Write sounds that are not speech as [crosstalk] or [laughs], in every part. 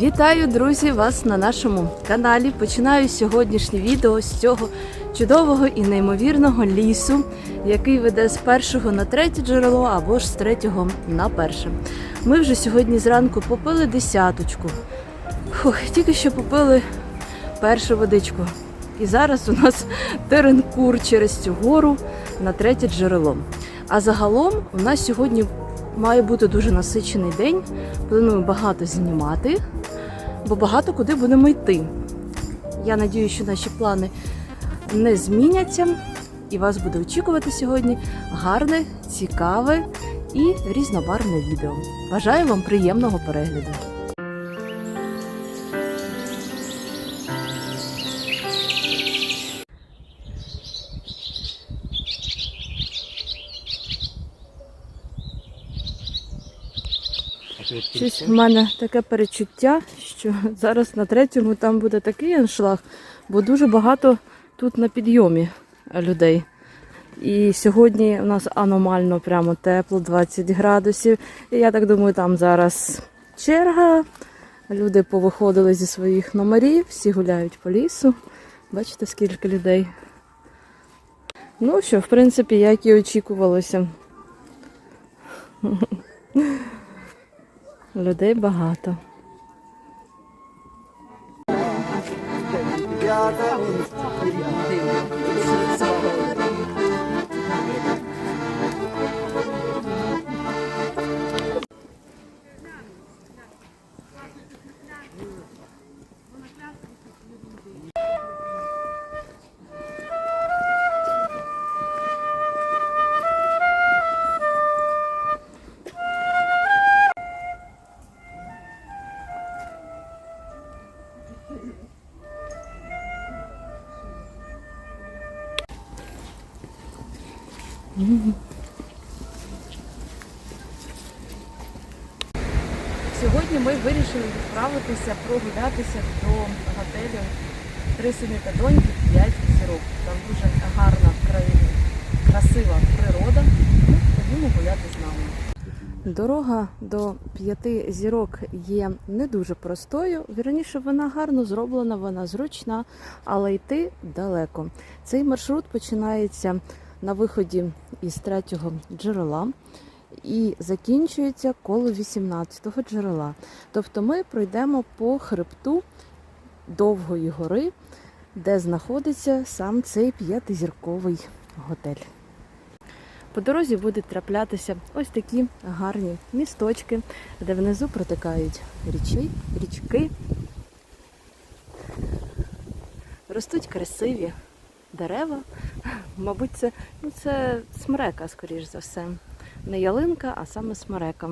Вітаю, друзі, вас на нашому каналі. Починаю сьогоднішнє відео з цього чудового і неймовірного лісу, який веде з першого на третє джерело або ж з третього на перше. Ми вже сьогодні зранку попили десяточку. Фух, тільки що попили першу водичку. І зараз у нас теренкур через цю гору на третє джерело. А загалом у нас сьогодні має бути дуже насичений день. Планую багато знімати, бо багато куди будемо йти. Я надію, що наші плани не зміняться, і вас буде очікувати сьогодні гарне, цікаве і різнобарвне відео. Бажаю вам приємного перегляду! Щось в мене таке перечуття, що [laughs] зараз на третьому там буде такий аншлаг, бо дуже багато тут на підйомі людей. І сьогодні у нас аномально прямо тепло, 20 градусів. І я так думаю, там зараз черга. Люди повиходили зі своїх номерів, всі гуляють по лісу. Бачите, скільки людей. Ну що, в принципі, як і очікувалося. [laughs] Людей багато. Сьогодні ми вирішили відправитися прогулятися до готелю Три сини та доньки 5 зірок. Там дуже гарна країна, красива природа. Ну, Ходімо гуляти з нами. Дорога до п'яти зірок є не дуже простою. Вірніше, вона гарно зроблена, вона зручна, але йти далеко. Цей маршрут починається на виході із третього джерела і закінчується коло 18-го джерела. Тобто ми пройдемо по хребту довгої гори, де знаходиться сам цей п'ятизірковий готель. По дорозі будуть траплятися ось такі гарні місточки, де внизу протикають річі, річки. Ростуть красиві дерева. Мабуть, це, ну, це смерека, скоріш за все. Не ялинка, а саме смерека.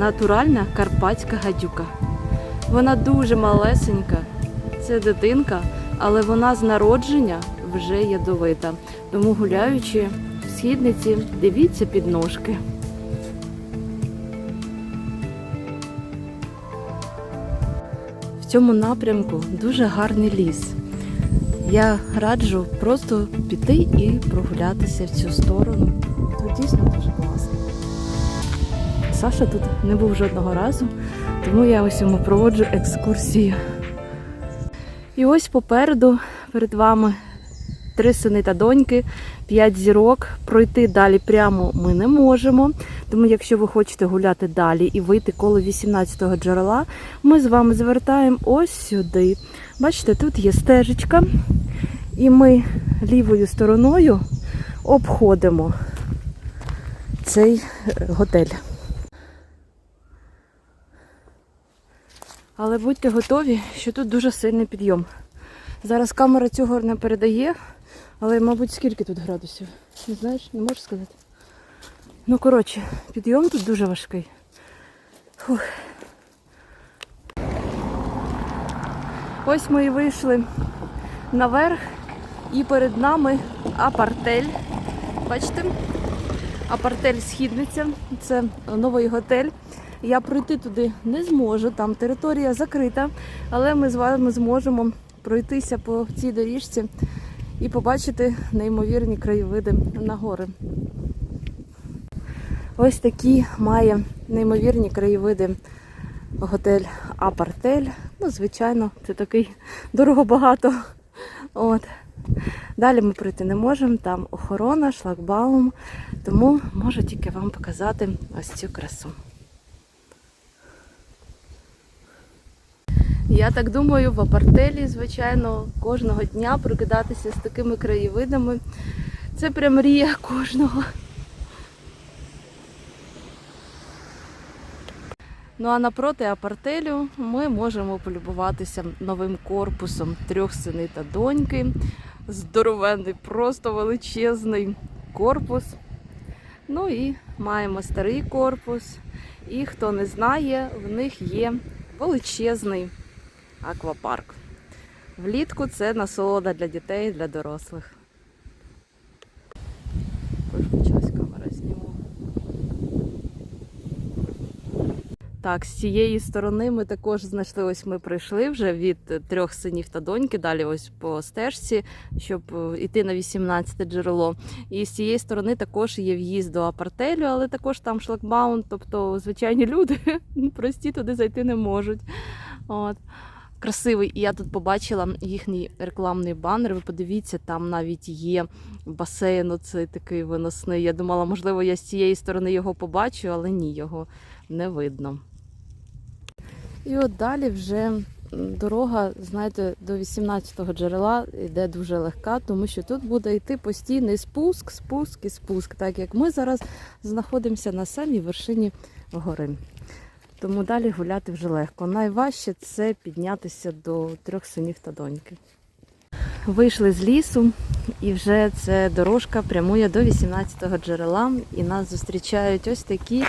Натуральна карпатська гадюка. Вона дуже малесенька, це дитинка, але вона з народження вже ядовита. Тому гуляючи в східниці, дивіться під ножки. В цьому напрямку дуже гарний ліс. Я раджу просто піти і прогулятися в цю сторону. Тут дійсно дуже класно. Саша тут не був жодного разу, тому я ось йому проводжу екскурсію. І ось попереду перед вами три сини та доньки, п'ять зірок. Пройти далі прямо ми не можемо, Тому, якщо ви хочете гуляти далі і вийти коло 18-го джерела, ми з вами звертаємо ось сюди. Бачите, тут є стежечка, і ми лівою стороною обходимо цей е, готель. Але будьте готові, що тут дуже сильний підйом. Зараз камера цього не передає, але, мабуть, скільки тут градусів? Не знаєш, не можеш сказати? Ну, коротше, підйом тут дуже важкий. Фух. Ось ми і вийшли наверх, і перед нами апартель. Бачите? Апартель Східниця. Це новий готель. Я пройти туди не зможу, там територія закрита, але ми з вами зможемо пройтися по цій доріжці і побачити неймовірні краєвиди на гори. Ось такі має неймовірні краєвиди готель Апартель. Ну, звичайно, це такий [laughs] дорого-багато. От. Далі ми пройти не можемо, там охорона, шлагбаум, тому можу тільки вам показати ось цю красу. Я так думаю, в апартелі, звичайно, кожного дня прокидатися з такими краєвидами. Це прям мрія кожного. Ну а напроти апартелю ми можемо полюбуватися новим корпусом трьох сини та доньки. Здоровенний, просто величезний корпус. Ну і маємо старий корпус. І хто не знає, в них є величезний аквапарк. Влітку це насолода для дітей для дорослих. Так, з цієї сторони ми також знайшли, ось ми прийшли вже від е, трьох синів та доньки, далі ось по стежці, щоб йти на 18 джерело. І з цієї сторони також є в'їзд до апартелю, але також там шлагбаун, тобто звичайні люди [laughs] прості туди зайти не можуть. От. Красивий, і я тут побачила їхній рекламний банер. Ви подивіться, там навіть є басейн, оцей такий виносний. Я думала, можливо, я з цієї сторони його побачу, але ні, його не видно. І от далі вже дорога, знаєте, до 18-го джерела йде дуже легка, тому що тут буде йти постійний спуск, спуск і спуск, так як ми зараз знаходимося на самій вершині гори. Тому далі гуляти вже легко. Найважче це піднятися до трьох синів та доньки. Вийшли з лісу, і вже це дорожка прямує до 18-го джерела, і нас зустрічають ось такі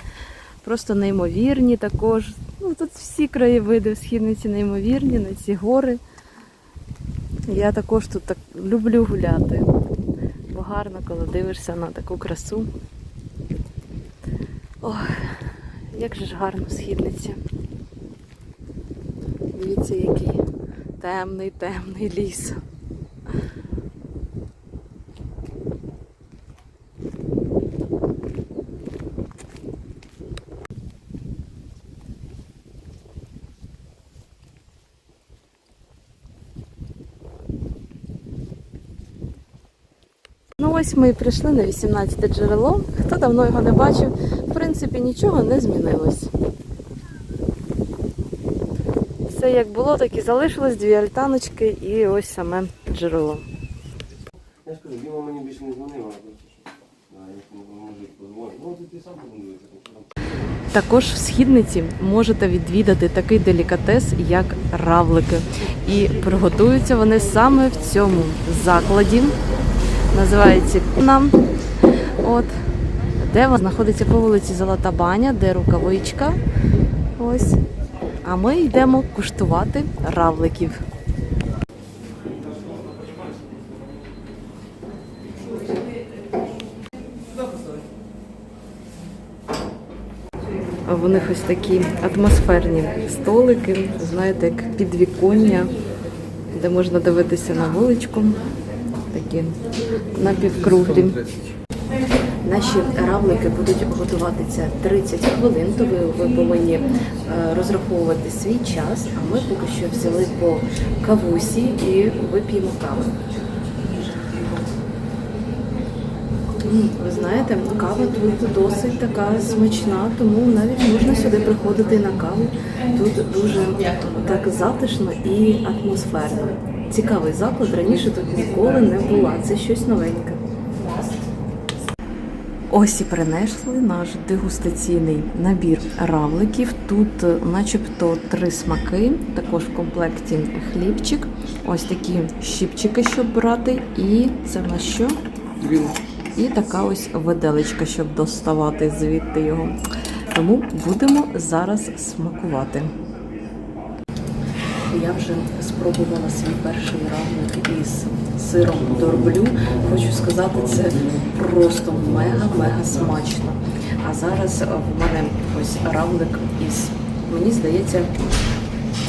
просто неймовірні також. Ну, тут всі краєвиди в східниці неймовірні, на ці гори. Я також тут так люблю гуляти. Бо гарно, коли дивишся на таку красу. Ох, як же ж гарно східниця. Дивіться, який темний, темний ліс. Ну ось ми і прийшли на 18 джерело. Хто давно його не бачив, в принципі, нічого не змінилось. Все як було, так і залишилось, дві альтаночки і ось саме джерело. Я ж кажу, Діма мені більше не дзвонив. Ну. Також в східниці можете відвідати такий делікатес, як равлики. І приготуються вони саме в цьому закладі. Називається нам. От, де вона знаходиться по вулиці Золота Баня, де рукавичка. Ось. А ми йдемо куштувати равликів. В них ось такі атмосферні столики, знаєте, як підвіконня, де можна дивитися на вуличку. Такі напівкруглі. Наші равлики будуть готуватися 30 хвилин, тому ви повинні е, розраховувати свій час, а ми поки що взяли по кавусі і вип'ємо каву. Ви знаєте, кава тут досить така смачна, тому навіть можна сюди приходити на каву. Тут дуже так затишно і атмосферно. Цікавий заклад. Раніше тут ніколи не була. Це щось новеньке. Ось і принесли наш дегустаційний набір равликів. Тут, е, начебто, три смаки, також в комплекті хлібчик, ось такі щіпчики, щоб брати, і це в нас що? І така ось виделечка, щоб доставати звідти його. Тому будемо зараз смакувати. Я вже спробувала свій перший равлик із сиром дорблю. Хочу сказати, це просто мега-мега смачно. А зараз е, в мене ось равлик із, мені здається,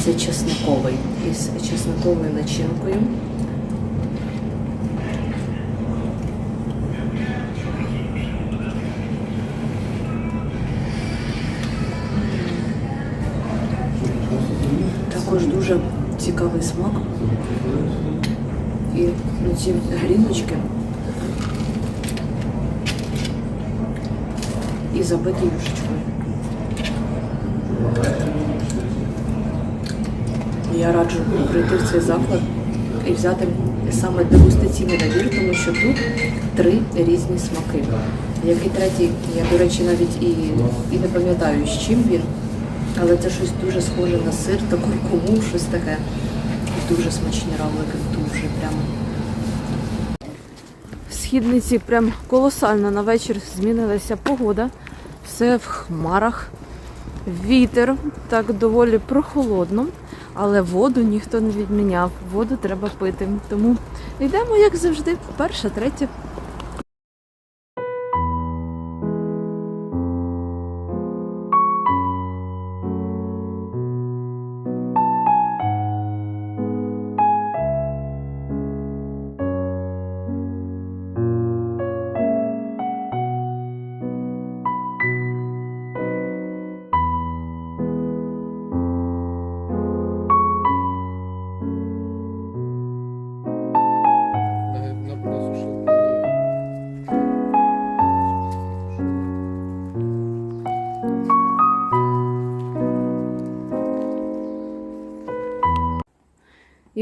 це чесниковий, із чесниковою начинкою. Цікавий смак. І ці гріночки. І забиті юшечкою. Я раджу прийти в цей заклад і взяти саме дегустаційний набір, тому що тут три різні смаки. Який третій, я, до речі, навіть і, і не пам'ятаю, з чим він, але це щось дуже схоже на сир та куркуму, щось таке. Дуже смачні равлики, дуже прямо. В східниці прям колосально на вечір змінилася погода. Все в хмарах. Вітер так доволі прохолодно, але воду ніхто не відміняв. Воду треба пити. Тому йдемо, як завжди, перша, третя.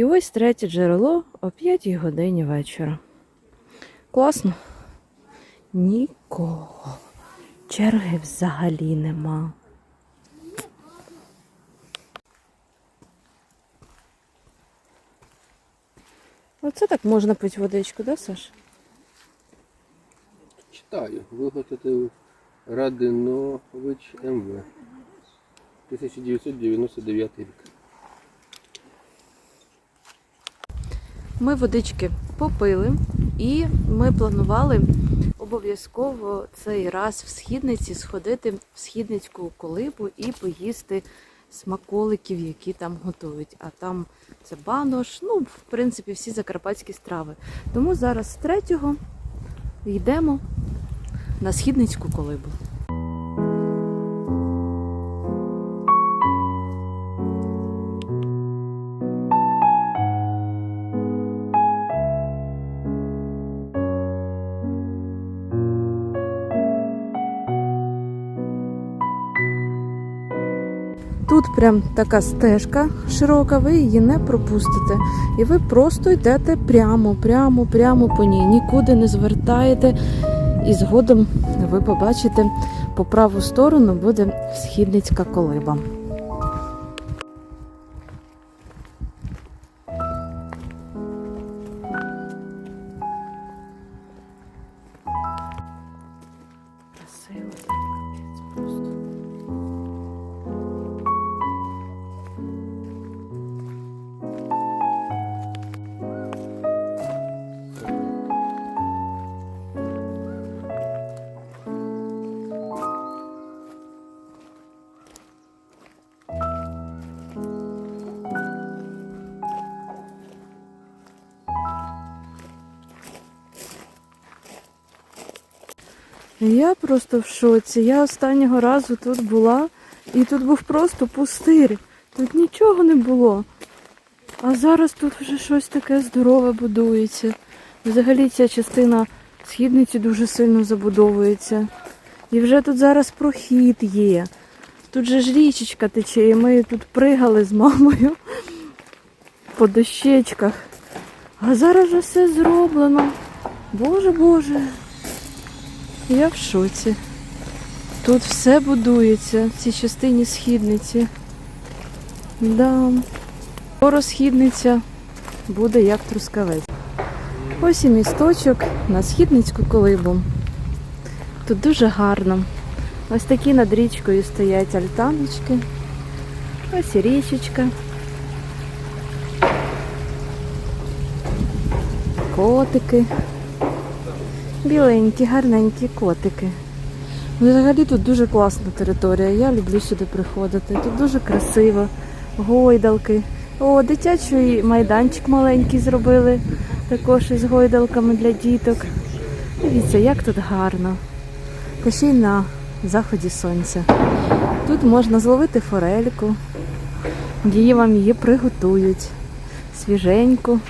І ось третє джерело о 5 годині вечора. Класно. Нікого. Черги взагалі нема. Оце так можна пити водичку, да, Саш? Читаю. Виготовив Радинович МВ. 1999 рік. Ми водички попили, і ми планували обов'язково цей раз в східниці сходити в східницьку колибу і поїсти смаколиків, які там готують. А там це банош, ну, в принципі, всі закарпатські страви. Тому зараз з третього йдемо на східницьку колибу. Тут прям така стежка широка, ви її не пропустите. І ви просто йдете прямо, прямо, прямо по ній. Нікуди не звертаєте. І згодом ви побачите по праву сторону буде східницька колиба. Я просто в шоці. Я останнього разу тут була, і тут був просто пустир. Тут нічого не було. А зараз тут вже щось таке здорове будується. Взагалі ця частина Східниці дуже сильно забудовуються. І вже тут зараз прохід є. Тут же ж річечка тече, і ми тут пригали з мамою по дощечках. А зараз же все зроблено. Боже Боже. Я в шоці. Тут все будується в цій частині східниці. Да. Скоро східниця буде як трускавець. Ось і місточок на східницьку колибу. Тут дуже гарно. Ось такі над річкою стоять альтаночки. Ось і річечка. Котики. Біленькі, гарненькі котики. Ну, Взагалі тут дуже класна територія. Я люблю сюди приходити. Тут дуже красиво. Гойдалки. О, дитячий майданчик маленький зробили. Також із гойдалками для діток. Дивіться, як тут гарно. Та ще й на заході сонця. Тут можна зловити форельку. Її вам її приготують. Свіженьку.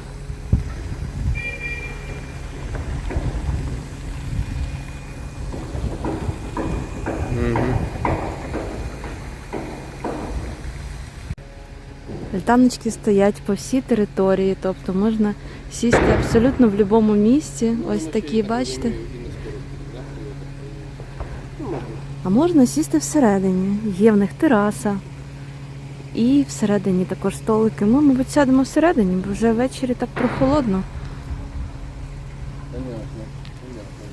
Альтаночки стоять по всій території, тобто можна сісти абсолютно в будь-якому місці. Ось такі, бачите. А можна сісти всередині. Є в них тераса. І всередині також столики. Ми, мабуть, сядемо всередині, бо вже ввечері так прохолодно. Понятно, понятно.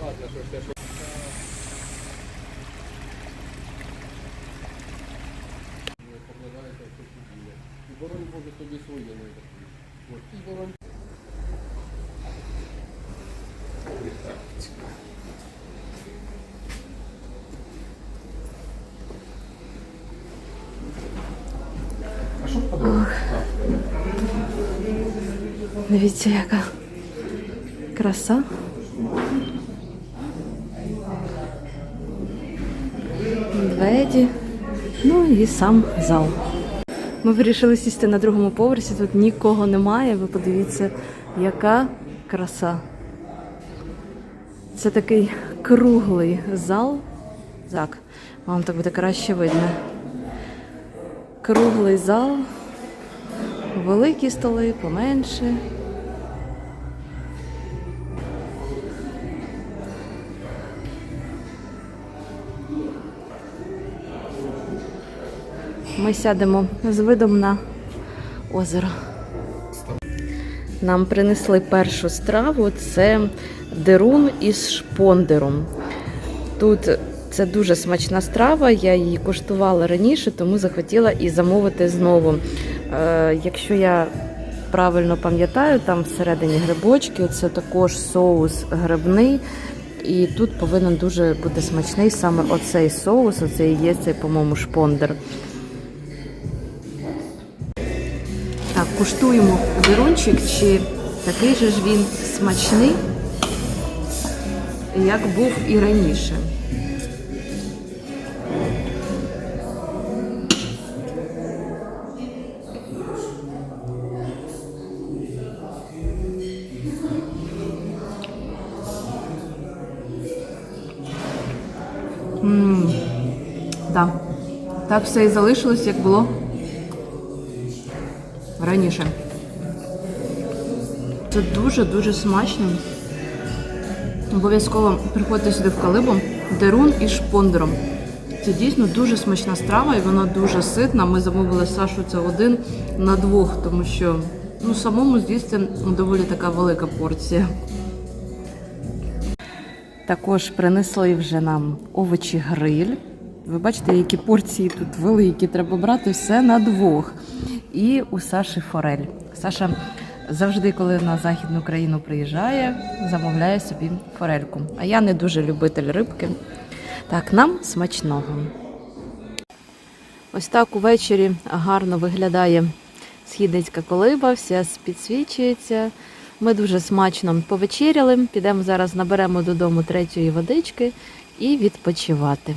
Ладно, що ж те, що не покладаєте в такі дії. І боронь Боже тобі своє не такі. От, і боронь. Дивіться, яка краса. Медведі. Ну і сам зал. Ми вирішили сісти на другому поверсі, тут нікого немає. Ви подивіться, яка краса. Це такий круглий зал. Так, вам так буде краще видно. Круглий зал, великі столи, поменше. Ми сядемо з видом на озеро. Нам принесли першу страву це дерун із шпондером. Тут це дуже смачна страва, я її коштувала раніше, тому захотіла і замовити знову. Е, якщо я правильно пам'ятаю, там всередині грибочки, це також соус грибний. І тут повинен дуже бути смачний саме оцей соус, оце і є цей, по-моєму, шпондер. Куштуємо вірунчик, чи такий же ж він смачний, як був і раніше. Так все і залишилось, як було раніше. Це дуже-дуже смачно. Обов'язково приходьте сюди в калибу. Дерун із шпондером. Це дійсно дуже смачна страва і вона дуже ситна. Ми замовили Сашу це один на двох, тому що ну, самому з'їсти доволі така велика порція. Також принесли вже нам овочі гриль. Ви бачите, які порції тут великі. Треба брати все на двох. І у Саші форель. Саша завжди, коли на Західну країну приїжджає, замовляє собі форельку. А я не дуже любитель рибки. Так, нам смачного. Ось так увечері гарно виглядає східницька колиба, вся підсвічується. Ми дуже смачно повечеряли. Підемо зараз, наберемо додому третьої водички і відпочивати.